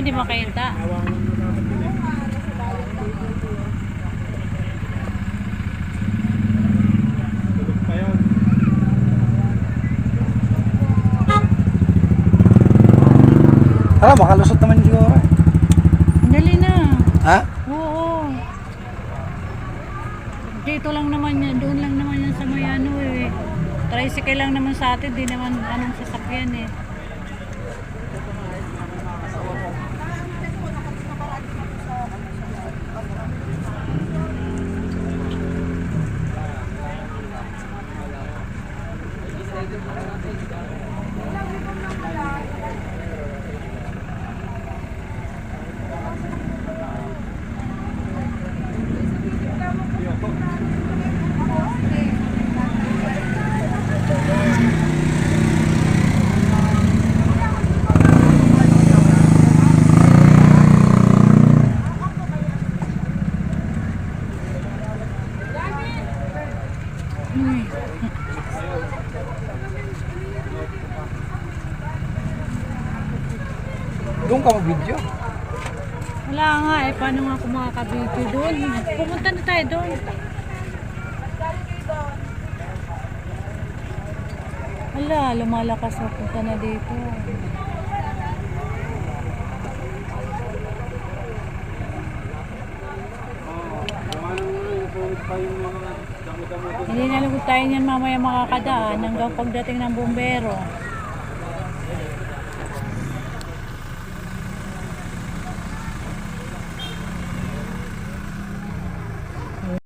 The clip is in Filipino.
hindi makita. Tulog pa yun. Tara, makalusot naman siguro. Dali na. Ha? Oo. Dito lang naman yan, doon lang naman yan sa may ano eh. Tricycle lang naman sa atin, di naman anong sasakyan eh. Uy, Doon ka mag-video. wala nga eh, paano nga ako makakabidyo doon? Pumunta na tayo doon. Wala, lumalakas na punta na dito. Ano nga, natulog pa yung mga. Hindi na lugod tayo niyan mamaya makakadaan hanggang pagdating ng bumbero.